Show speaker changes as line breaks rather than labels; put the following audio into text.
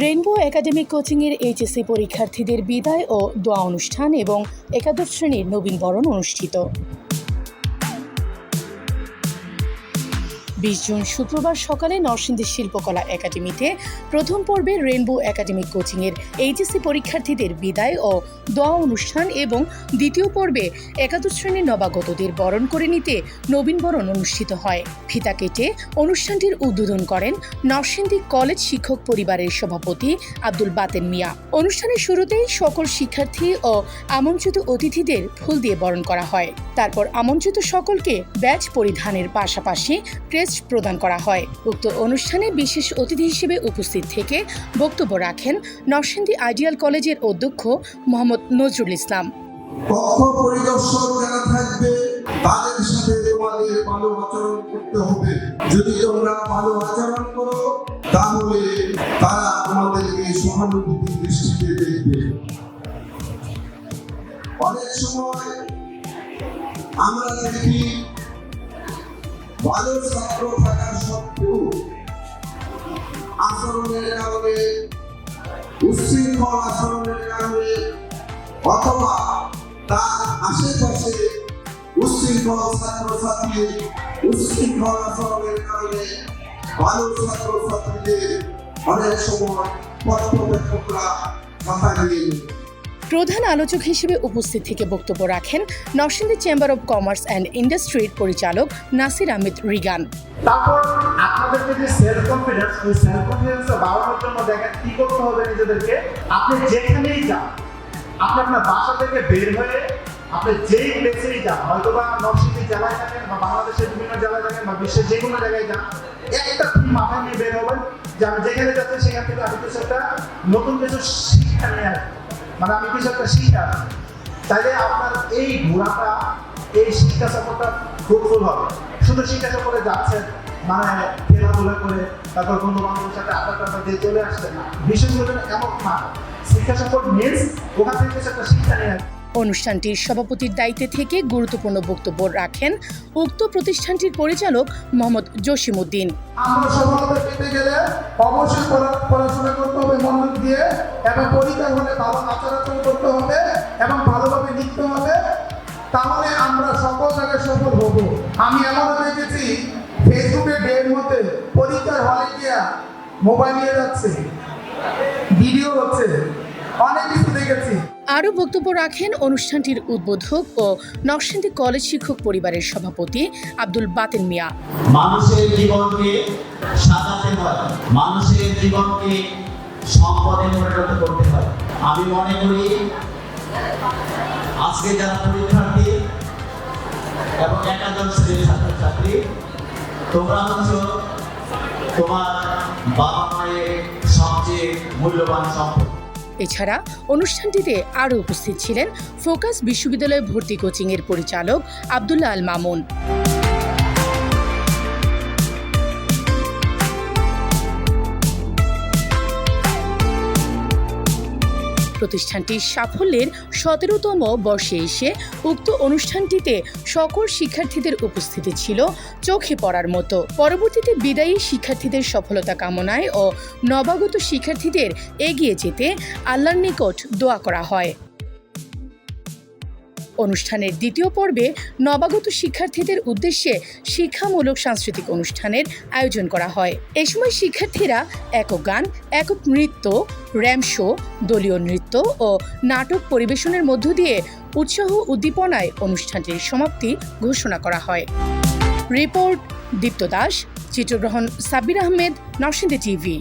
Rainbow academic কোচিংয়ের HSC পরীক্ষার্থীদের বিদায় ও দোয়া অনুষ্ঠান এবং একাদশ শ্রেণির নবীনবরণ অনুষ্ঠিত। বিশ জুন শুক্রবার সকালে নরসিংদী শিল্পকলা একাডেমিতে প্রথম পর্বে রেনবো একাডেমিক কোচিংয়ের এইচএসসি পরীক্ষার্থীদের বিদায় ও দোয়া অনুষ্ঠান এবং দ্বিতীয় পর্বে একাদশ শ্রেণির নবাগতদের বরণ করে নিতে নবীনবরণ অনুষ্ঠিত হয়। ফিতা কেটে অনুষ্ঠানটির উদ্বোধন করেন নরসিংদী কলেজ শিক্ষক পরিবারের সভাপতি আব্দুল বাতেন মিয়া। অনুষ্ঠানের শুরুতেই সকল শিক্ষার্থী ও আমন্ত্রিত অতিথিদের ফুল দিয়ে বরণ করা হয়। তারপর আমন্ত্রিত সকলকে ব্যাচ পরিধানের পাশাপাশি ক্রেস্ট প্রদান করা হয়। উক্ত অনুষ্ঠানে বিশেষ অতিথি হিসেবে উপস্থিত থেকে বক্তব্য রাখেন নরসিংদী আইডিয়াল কলেজের অধ্যক্ষ মোহাম্মদ নজরুল ইসলাম।
আমরা দেখি ভালো ছাত্র থাকা সত্ত্বেও আচরণের কারণে উচ্ছৃঙ্খল আচরণের কারণে অথবা তার আশেপাশে উচ্ছৃঙ্খল ছাত্রছাত্রী, উচ্ছৃঙ্খল আচরণের কারণে ভালো ছাত্রছাত্রীদের অনেক সময় পর্যবেক্ষকরা কথা দিয়ে
প্রধান আলোচক হিসেবে উপস্থিত থেকে বক্তব্য রাখেন Narsingdi chamber of commerce and ইন্ডাস্ট্রির পরিচালক নাসির আহমেদ রিগান।
তারপর আপনাদেরকে যে সেলফ কনফিডেন্স ওই সেলফ কনফিডেন্সটা বাড়ানোর জন্য দেখেন কি করতে হবে নিজেদেরকে? আপনি যেখানেই যান, আপনি আপনার বাসা থেকে বের হয়ে আপনি যেই প্লেসেই যান হয়তো বা নরসিংদী জেলায় থাকেন বা বাংলাদেশের বিভিন্ন জেলায় থাকেন বা বিশ্বের যে কোনো জায়গায় যান, একটা থিম মাথায় নিয়ে বের হবেন যে আমি যেখানে যাচ্ছি সেখান থেকে আমি কিছু একটা নতুন কিছু শিক্ষা নিয়ে আসব মানে আমি কিছু একটা শিক্ষা তাইলে আপনার এই ঘোরাটা, এই শিক্ষা সফরটা ফ্রুটফুল হবে। শুধু শিক্ষা সফরে যাচ্ছেন মানে খেলাধুলা করে, তারপর বন্ধু বান্ধবের সাথে আড্ডা টাড্ডা দিয়ে চলে আসছেন বিশেষ করে এমন না। শিক্ষা সফর মিনস ওখান থেকে কিছু একটা শিক্ষা নিয়ে।
অনুষ্ঠানটির সভাপতির দায়িত্বে থেকে গুরুত্বপূর্ণ বক্তব্য রাখেন উক্ত প্রতিষ্ঠানটির পরিচালক মোহাম্মদ জসিমউদ্দিন
আমরা সফলতা পেতে গেলে অবশ্যই পড়াশোনা করতে হবে দিয়ে হলে করতে হবে, এবং ভালোভাবে লিখতে হবে। তাহলে আমরা সকল জায়গায় সফল হব। আমি এমনও দেখেছি ফেসবুকে ডের মধ্যে পরীক্ষার হলে গিয়া মোবাইল নিয়ে যাচ্ছে, ভিডিও হচ্ছে, অনেক কিছু দেখেছি।
আরও বক্তব্য রাখেন অনুষ্ঠানটির উদ্বোধক ও নরসিংদী কলেজ শিক্ষক পরিবারের সভাপতি আব্দুল বাতেন মিয়া।
মানুষের জীবনকে সাজাতে হয়, মানুষের জীবনকে সম্পদে পরিণত করতে হয়। আমি মনে করি আজকে যারা পরীক্ষার্থী এবং একাদশ শ্রেণির ছাত্রছাত্রী, তোমরা হচ্ছে তোমার বাবা মায়ের সবচেয়ে মূল্যবান সম্পদ।
এছাড়া অনুষ্ঠানটিতে আরও উপস্থিত ছিলেন ফোকাস বিশ্ববিদ্যালয়ে ভর্তি কোচিংয়ের পরিচালক আবদুল্লাহ আল মামুন। প্রতিষ্ঠানটির সাফল্যের সতেরোতম বর্ষে এসে উক্ত অনুষ্ঠানটিতে সকল শিক্ষার্থীদের উপস্থিতি ছিল চোখে পড়ার মতো। পরবর্তীতে বিদায়ী শিক্ষার্থীদের সফলতা কামনায় ও নবাগত শিক্ষার্থীদের এগিয়ে যেতে আল্লাহর নিকট দোয়া করা হয়। অনুষ্ঠানের দ্বিতীয় পর্বে নবাগত শিক্ষার্থীদের উদ্দেশ্যে শিক্ষামূলক সাংস্কৃতিক অনুষ্ঠানের আয়োজন করা হয়। এ সময় শিক্ষার্থীরা একক গান, একক নৃত্য, র্যাম শো, দলীয় নৃত্য ও নাটক পরিবেশনের মধ্য দিয়ে উৎসাহ উদ্দীপনায় অনুষ্ঠানটির সমাপ্তি ঘোষণা করা হয়। রিপোর্ট দীপ্ত দাস, চিত্রগ্রহণ সাব্বির আহমেদ, নরসিংদী টিভি।